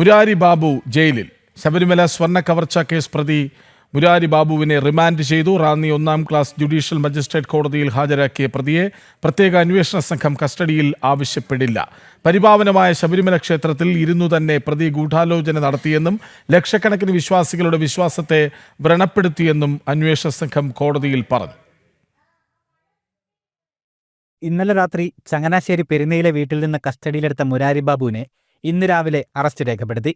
മുരാരി ബാബു ജയിലിൽ. ശബരിമല സ്വർണ കവർച്ച കേസ് പ്രതി മുരാരി ബാബുവിനെ റിമാൻഡ് ചെയ്തു. റാന്നി ഒന്നാം ക്ലാസ് ജുഡീഷ്യൽ മജിസ്ട്രേറ്റ് കോടതിയിൽ ഹാജരാക്കിയ പ്രതിയെ പ്രത്യേക അന്വേഷണ സംഘം കസ്റ്റഡിയിൽ ആവശ്യപ്പെടില്ല. പരിപാവനമായ ശബരിമല ക്ഷേത്രത്തിൽ ഇരുന്നു തന്നെ പ്രതി ഗൂഢാലോചന നടത്തിയെന്നും ലക്ഷക്കണക്കിന് വിശ്വാസികളുടെ വിശ്വാസത്തെ വ്രണപ്പെടുത്തിയെന്നും അന്വേഷണ സംഘം കോടതിയിൽ പറഞ്ഞു. ഇന്നലെ രാത്രി ചങ്ങനാശ്ശേരി പെരുന്നയിലെ വീട്ടിൽ നിന്ന് കസ്റ്റഡിയിലെടുത്ത മുരാരി ബാബുവിനെ ഇന്ന് രാവിലെ അറസ്റ്റ് രേഖപ്പെടുത്തി.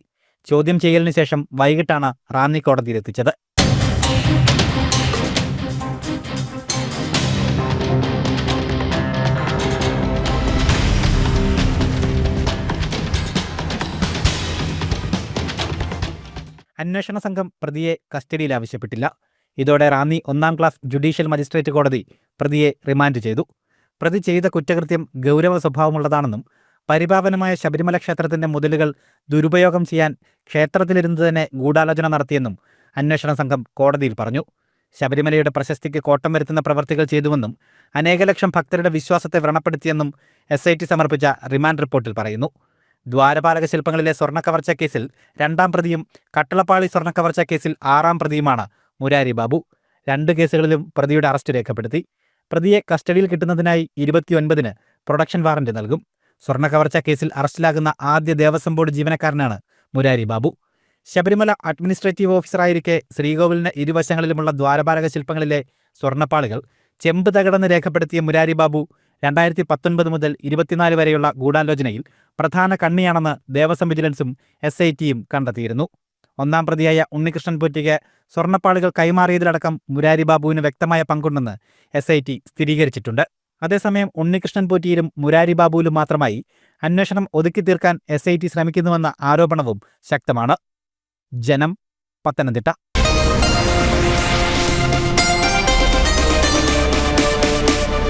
ചോദ്യം ചെയ്യലിന് ശേഷം വൈകിട്ടാണ് റാന്നി കോടതിയിലെത്തിച്ചത് അന്വേഷണ സംഘം പ്രതിയെ കസ്റ്റഡിയിൽ ആവശ്യപ്പെട്ടില്ല. ഇതോടെ റാന്നി ഒന്നാം ക്ലാസ് ജുഡീഷ്യൽ മജിസ്ട്രേറ്റ് കോടതി പ്രതിയെ റിമാൻഡ് ചെയ്തു. പ്രതി ചെയ്ത കുറ്റകൃത്യം ഗൗരവ സ്വഭാവമുള്ളതാണെന്നും പരിപാവനമായ ശബരിമല ക്ഷേത്രത്തിന്റെ മുതലുകൾ ദുരുപയോഗം ചെയ്യാൻ ക്ഷേത്രത്തിലിരുന്ന് തന്നെ ഗൂഢാലോചന നടത്തിയെന്നും അന്വേഷണ സംഘം കോടതിയിൽ പറഞ്ഞു. ശബരിമലയുടെ പ്രശസ്തിക്ക് കോട്ടം വരുത്തുന്ന പ്രവർത്തികൾ ചെയ്തുവെന്നും അനേക ലക്ഷം ഭക്തരുടെ വിശ്വാസത്തെ വ്രണപ്പെടുത്തിയെന്നും എസ് ഐ ടി സമർപ്പിച്ച റിമാൻഡ് റിപ്പോർട്ടിൽ പറയുന്നു. ദ്വാരപാലക ശില്പങ്ങളിലെ സ്വർണക്കവർച്ച കേസിൽ രണ്ടാം പ്രതിയും കട്ടളപ്പാളി സ്വർണക്കവർച്ച കേസിൽ ആറാം പ്രതിയുമാണ് മുരാരി ബാബു. രണ്ട് കേസുകളിലും പ്രതിയുടെ അറസ്റ്റ് രേഖപ്പെടുത്തി. പ്രതിയെ കസ്റ്റഡിയിൽ കിട്ടുന്നതിനായി ഇരുപത്തിയൊൻപതിന് പ്രൊഡക്ഷൻ വാറന്റ് നൽകും. സ്വർണ കവർച്ച കേസിൽ അറസ്റ്റിലാകുന്ന ആദ്യ ദേവസ്വം ബോർഡ് ജീവനക്കാരനാണ് മുരാരി ബാബു. ശബരിമല അഡ്മിനിസ്ട്രേറ്റീവ് ഓഫീസറായിരിക്കെ ശ്രീകോവിലിന് ഇരുവശങ്ങളിലുമുള്ള ദ്വാരപാലക ശില്പങ്ങളിലെ സ്വർണപ്പാളികൾ ചെമ്പ് തകടന്ന് രേഖപ്പെടുത്തിയ മുരാരി ബാബു രണ്ടായിരത്തി പത്തൊൻപത് മുതൽ ഇരുപത്തിനാല് വരെയുള്ള ഗൂഢാലോചനയിൽ പ്രധാന കണ്ണിയാണെന്ന് ദേവസ്വം വിജിലൻസും എസ് ഐ ടിയും കണ്ടെത്തിയിരുന്നു. ഒന്നാം പ്രതിയായ ഉണ്ണികൃഷ്ണൻ പൂറ്റിക്ക് സ്വർണപ്പാളികൾ കൈമാറിയതിലടക്കം മുരാരി ബാബുവിന് വ്യക്തമായ പങ്കുണ്ടെന്ന് എസ് സ്ഥിരീകരിച്ചിട്ടുണ്ട്. അതേസമയം ഉണ്ണികൃഷ്ണൻ പോറ്റിയിലും മുരാരി ബാബുവിലും മാത്രമായി അന്വേഷണം ഒതുക്കി തീർക്കാൻ എസ് ഐ ടി ശ്രമിക്കുന്നുവെന്ന ആരോപണവും ശക്തമാണ്. ജനം പത്തനംതിട്ട.